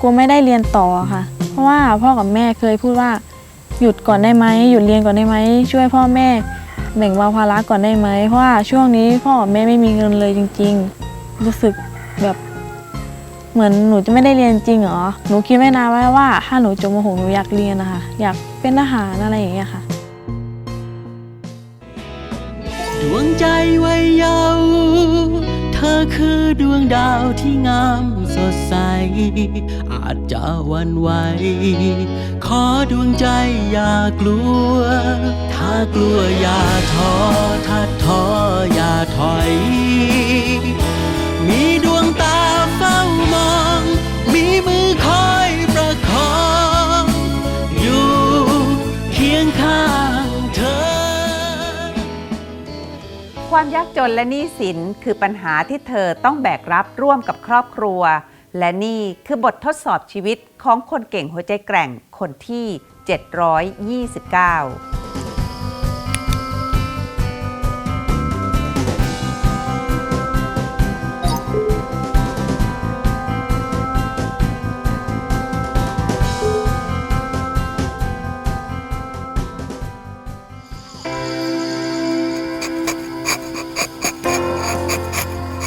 กลัวไม่ได้เรียนต่อค่ะ เพราะว่าพ่อกับแม่เคยพูดว่า หยุดก่อนได้ไหมหยุดเรียนก่อนได้ไหมช่วยพ่อแม่แบ่งเบาภาระก่อนได้ไหมเพราะว่าช่วงนี้พ่อกับแม่ไม่มีเงินเลยจริง ๆ รู้สึกแบบเหมือนหนูจะไม่ได้เรียนจริงเหรอ หนูคิดไว้นานไว้ว่าถ้าหนูจบมหกหนูอยากเรียนนะคะอยากเป็นทหารอะไรอย่างเงี้ยค่ะ ดวงใจวัยเยาว์เธอคือดวงดาวที่งามสดใส อาจจะหวันไหว ขอดวงใจอย่ากลัว ถ้ากลัวอย่าท้อถ้าท้ออย่าถอย ความยากจนและหนี้สินคือปัญหาที่เธอต้องแบกรับร่วมกับครอบครัว และนี่คือบททดสอบชีวิตของคนเก่งหัวใจแกร่งคนที่ 729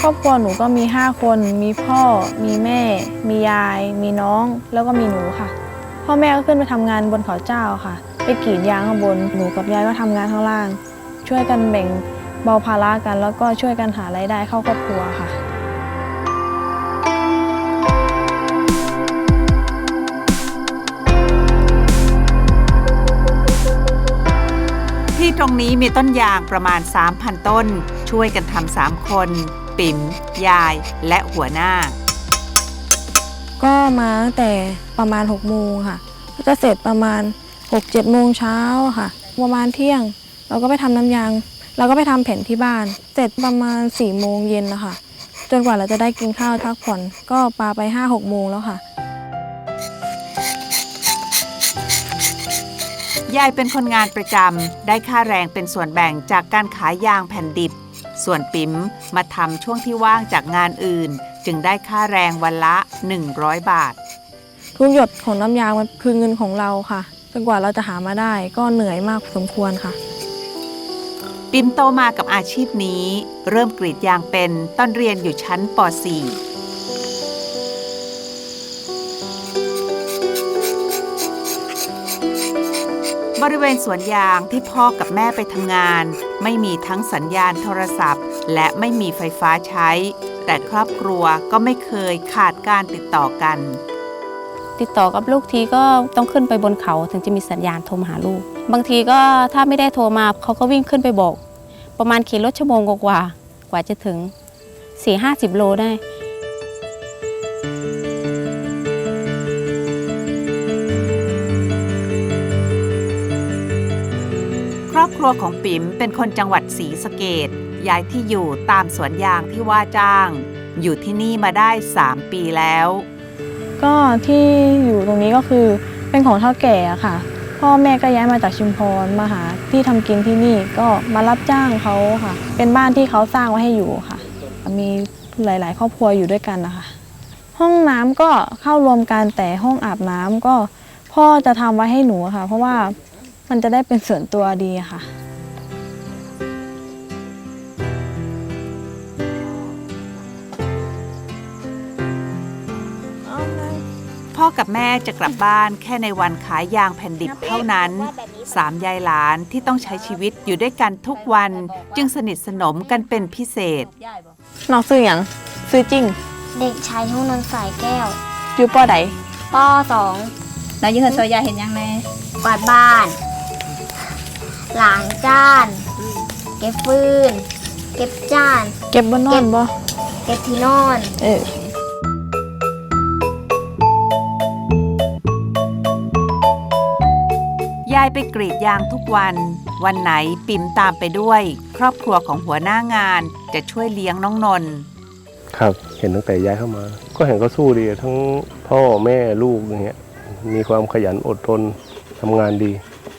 ครอบครัวหนูก็มี 5 คน มีพ่อ มีแม่ มียาย มีน้อง แล้วก็มีหนูค่ะ พ่อแม่ก็ขึ้นไปทำงานบนเขาเจ้าค่ะ ไปกรีดยางข้างบน หนูกับยายก็ทำงานข้างล่าง ช่วยกันแบ่งเบาภาระกัน แล้วก็ช่วยกันหารายได้เข้าครอบครัวค่ะที่ตรงนี้มีต้นยางประมาณ 3,000 ต้น ช่วยกันทำสามคน ปิ๋มยาย และหัวหน้า ก็มาตั้งแต่ประมาณ6โมงค่ะก็จะเสร็จประมาณ6 7โมงเช้าค่ะ ประมาณเที่ยง เราก็ไปทำน้ำยาง เราก็ไปทำแผ่นที่บ้าน เสร็จประมาณ4โมงเย็นนะคะจนกว่าเราจะได้กินข้าวพักผ่อนก็ปาไป5 6โมงแล้วค่ะ ยายเป็นคนงานประจำได้ค่าแรงเป็นส่วนแบ่งจากการขายยางแผ่นดิบ ส่วนปิ๋มมาทำช่วงที่ว่างจากงานอื่น จึงได้ค่าแรงวันละ 100 บาท ทุกหยดของน้ำยางมันคือเงินของเราค่ะจนกว่าเราจะหามาได้ก็เหนื่อยมากพอสมควรค่ะ ปิมโตมากับอาชีพนี้ เริ่มกรีดยางเป็นตอนเรียนอยู่ชั้นป .4 บริเวณสวนยางที่พ่อกับแม่ไปทำงาน ไม่มีทั้งสัญญาณโทรศัพท์ และไม่มีไฟฟ้าใช้ แต่ครอบครัวก็ไม่เคยขาดการติดต่อกัน ติดต่อกับลูกทีก็ต้องขึ้นไปบนเขาถึงจะมีสัญญาณโทรมาหาลูก บางทีก็ถ้าไม่ได้โทรมาเขาก็วิ่งขึ้นไปบอก ประมาณขี่รถชั่วโมงกว่าๆกว่าจะถึง4 5 0โลได้ ครอบครัวของปิ๋มเป็นคนจังหวัดศรีสะเกดย้ายที่อยู่ตามสวนยางที่ว่าจ้าง อยู่ที่นี่มาได้ 3 ปีแล้ว ก็ที่อยู่ตรงนี้ก็คือเป็นของเท่าแก่อะค่ะ พ่อแม่ก็ย้ายมาจากชุมพรมาหาที่ทำกินที่นี่ก็มารับจ้างเขาค่ะ เป็นบ้านที่เขาสร้างไว้ให้อยู่ค่ะ มีหลาย ๆ ครอบครัวอยู่ด้วยกันนะคะ ห้องน้ำก็เข้ารวมกันแต่ห้องอาบน้ำก็พ่อจะทำไว้ให้หนูค่ะ เพราะว่า มันจะได้เป็นส่วนตัวดีอะค่ะ พ่อกับแม่จะกลับบ้านแค่ในวันขายยางแผ่นดิบเท่านั้นสามยายหลานที่ต้องใช้ชีวิตอยู่ด้วยกันทุกวันจึงสนิทสนมกันเป็นพิเศษ น้องซื้ออย่างซื้อจริง เด็กชายทุ่งนนท์สายแก้วอยู่ปอใดปสอง แล้วยืนซอยยาเห็นยังไง กวาดบ้าน ล้างจาน เก็บฟืน เก็บจาน เก็บบนนอนบ่เก็บที่นอน เออยายไปกรีดยางทุกวัน วันไหนปิ่มตามไปด้วย ครอบครัวของหัวหน้างานจะช่วยเลี้ยงน้องนนท์ครับเห็นตั้งแต่ย้ายเข้ามา ก็เห็นเขาสู้ดีทั้งพ่อแม่ลูกอย่างเงี้ยมีความขยันอดทนทำงานดี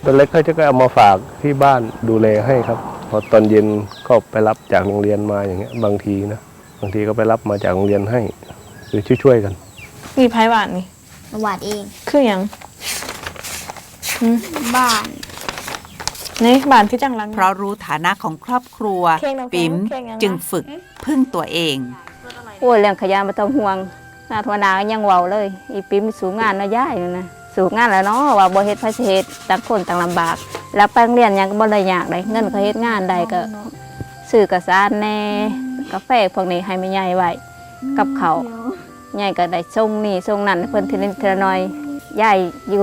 ตอนเล็กเขาจะก็เอามาฝากที่บ้านดูแลให้ครับ พอตอนเย็นก็ไปรับจากโรงเรียนมาอย่างเงี้ย บางทีนะบางทีก็ไปรับมาจากโรงเรียนให้หรือช่วยๆกัน มีไพ่บาทนี่ประวัติเอง คืออย่างบ้านนี่บาทคือจังรังเพราะรู้ฐานะของครอบครัวเค้กน้ำแข็งปิ๋มเค้กยังไงจึงฝึกพึ่งตัวเองโอ้ยเรื่องขยะมาต้องห่วงหน้าธรรมดาก็ยังเว้าเลย อีปิมสูงงานเนาะย่ายนั่นนะ สูงงานแล้วเนาะว่าบ่เฮ็ดไผสิเฮ็ดต่างคนต่างลำบาก แล้วไปโรงเรียนหยังก็บ่ได้ยากได้เงินเขาเฮ็ดงานใดก็ซื้อกระสานแหน่กาแฟพวกนี้ให้แม่ใหญ่ไว้กับเขาวใหญ่ก็ได้ส่งนี่ส่งนั่นให้เพิ่นทีนิดทีละหน่อยยายอยู่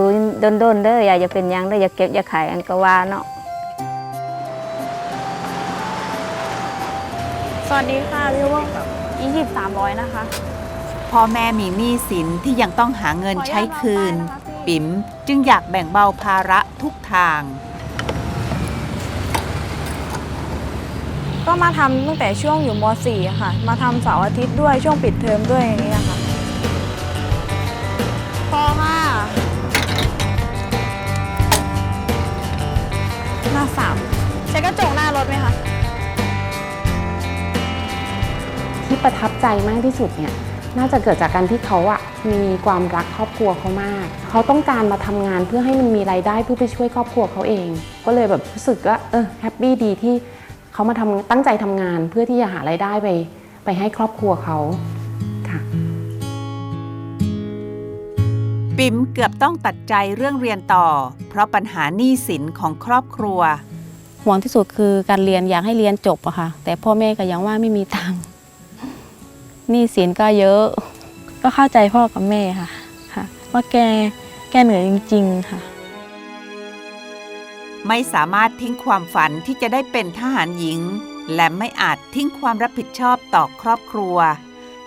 ดนๆเด้อยายอย่าเป็นหยังเด้ออย่าเก็บอย่าขายอันก็ว่าเนาะ สวัสดีค่ะพี่ว่ายี่สิบสามร้อยนะคะพ่อแม่มีหนี้สินที่ยังต้องหาเงินใช้คืน ปิ๋มจึงอยากแบ่งเบาภาระทุกทาง ก็มาทำตั้งแต่ช่วงอยู่ม .4 อะค่ะ มาทำเสาร์อาทิตย์ด้วยช่วงปิดเทอมด้วยอย่างนี้นะคะพอค่ะหน้าสามใช้กระจกหน้ารถไหมคะ ที่ประทับใจมากที่สุดเนี่ย น่าจะเกิดจากการที่เขาอะมีความรักครอบครัวเขามาก เขาต้องการมาทำงานเพื่อให้มันมีรายได้เพื่อไปช่วยครอบครัวเขาเอง ก็เลยแบบรู้สึกว่าเออแฮปปี้ดีที่เขามาทำตั้งใจทำงานเพื่อที่จะหารายได้ไปไปให้ครอบครัวเขาค่ะปิ๋มเกือบต้องตัดใจเรื่องเรียนต่อ เพราะปัญหาหนี้สินของครอบครัว ห่วงที่สุดคือการเรียนอยากให้เรียนจบอะค่ะ แต่พ่อแม่ก็ยังว่าไม่มีตังค์ หนี้สินก็เยอะ ก็เข้าใจพ่อกับแม่ค่ะค่ะ ว่าแกแกเหนื่อยจริง ๆค่ะ ไม่สามารถทิ้งความฝันที่จะได้เป็นทหารหญิง และไม่อาจทิ้งความรับผิดชอบต่อครอบครัว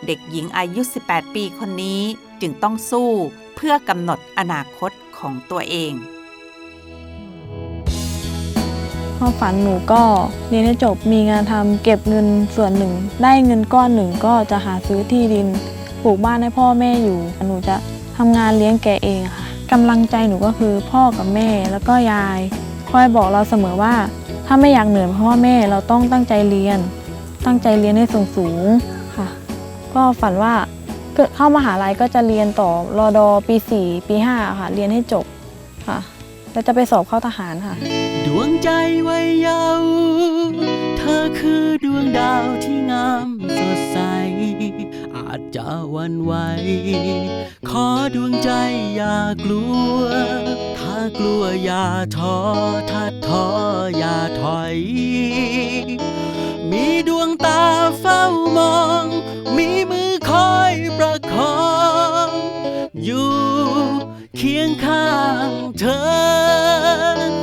เด็กหญิงอายุ 18 ปีคนนี้จึงต้องสู้เพื่อกำหนดอนาคตของตัวเอง ความฝันหนูก็เรียนให้จบมีงานทำเก็บเงินส่วนหนึ่ง ได้เงินก้อนหนึ่งก็จะหาซื้อที่ดินปลูกบ้านให้พ่อแม่อยู่ หนูจะทำงานเลี้ยงแกเองค่ะกำลังใจหนูก็คือพ่อกับแม่แล้วก็ยายคอยบอกเราเสมอว่า ถ้าไม่อยากเหนื่อยเพราะว่าแม่เราต้องตั้งใจเรียน ตั้งใจเรียนให้สูงสูงๆค่ะ ก็ฝันว่าเกิดเข้ามหาลัยก็จะเรียนต่อรอดอปี 4 ปี 5 ค่ะ เรียนให้จบค่ะ แล้วจะไปสอบเข้าทหารค่ะ ใจวัยเยาว์เธอคือดวงดาวที่งามสดใส อาจจะวันไหว ขอดวงใจอย่ากลัว ถ้ากลัวอย่าท้อ ถ้าท้ออย่าถอย มีดวงตาเฝ้ามอง มีมือคอยประคอง อยู่เคียงข้างเธอ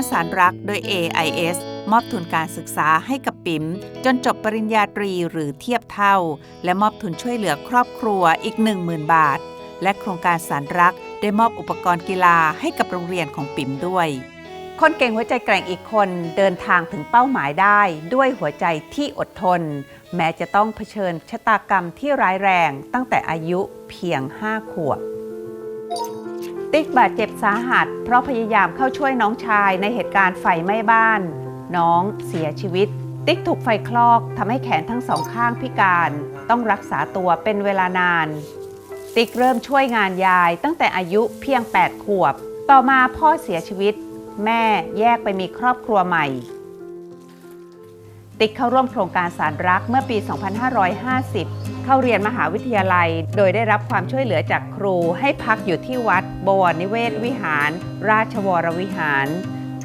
การสารรักโดย AIS มอบทุนการศึกษาให้กับปิ๋มจนจบปริญญาตรีหรือเทียบเท่า และมอบทุนช่วยเหลือครอบครัวอีก 10,000 บาท และโครงการสารรักได้มอบอุปกรณ์กีฬาให้กับโรงเรียนของปิ๋มด้วย คนเก่งหัวใจแกร่งอีกคนเดินทางถึงเป้าหมายได้ด้วยหัวใจที่อดทน แม้จะต้องเผชิญชะตากรรมที่ร้ายแรงตั้งแต่อายุเพียง 5 ขวบ ติ๊กบาดเจ็บสาหัส เพราะพยายามเข้าช่วยน้องชายในเหตุการณ์ไฟไหม้บ้าน น้องเสียชีวิต ติ๊กถูกไฟคลอกทำให้แขนทั้งสองข้างพิการ ต้องรักษาตัวเป็นเวลานาน ติ๊กเริ่มช่วยงานยายตั้งแต่อายุเพียง 8 ขวบ ต่อมาพ่อเสียชีวิต แม่แยกไปมีครอบครัวใหม่ ติ๊กเข้าร่วมโครงการสารรักเมื่อปี 2550 เข้าเรียนมหาวิทยาลัย โดยได้รับความช่วยเหลือจากครูให้พักอยู่ที่วัดบวรนิเวศวิหาร ราชวรวิหาร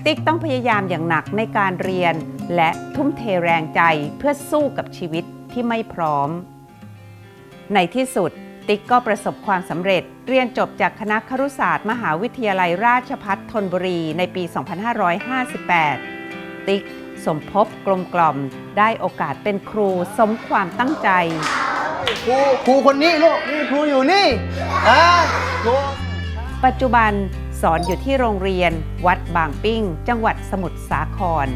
ติ๊กต้องพยายามอย่างหนักในการเรียน และทุ่มเทแรงใจเพื่อสู้กับชีวิตที่ไม่พร้อม ในที่สุดติ๊กก็ประสบความสำเร็จ เรียนจบจากคณะครุศาสตร์ มหาวิทยาลัยราชภัฏธนบุรีในปี 2558 ติ๊กสมภพกลมกล่อมได้โอกาสเป็นครูสมความตั้งใจ ครูครูคนนี้ลูกนี่ครูอยู่นี่อ่าครูปัจจุบันสอนอยู่ที่โรงเรียน วัดบางปิ้ง จังหวัดสมุทรสาคร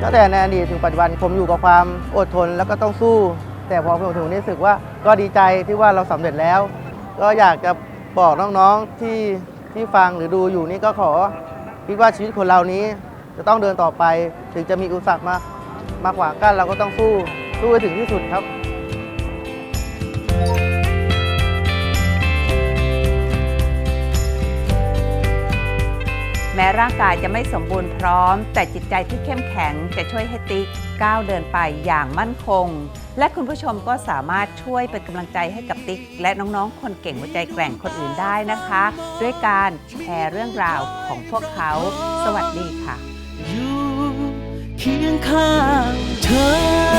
ตั้งแต่ในอดีตถึงปัจจุบันผมอยู่กับความอดทนแล้วก็ต้องสู้ แต่พอผมถึงนี้รู้สึกว่าก็ดีใจที่ว่าเราสำเร็จแล้ว ก็อยากจะบอกน้องๆที่ที่ฟังหรือดูอยู่นี่ก็ขอคิดว่าชีวิตคนเรานี้จะต้องเดินต่อไป ถึงจะมีอุปสรรคมา มาขวางกั้นเราก็ต้องสู้สู้ให้ถึงที่สุดครับแม้ร่างกายจะไม่สมบูรณ์พร้อม แต่จิตใจที่เข้มแข็งจะช่วยให้ติ๊กก้าวเดินไปอย่างมั่นคง และคุณผู้ชมก็สามารถช่วยเป็นกำลังใจให้กับติ๊ก และน้องๆ คนเก่งหัวใจแกร่งคนอื่นได้นะคะ ด้วยการแชร์เรื่องราวของพวกเขา สวัสดีค่ะ เคียงข้างเธอ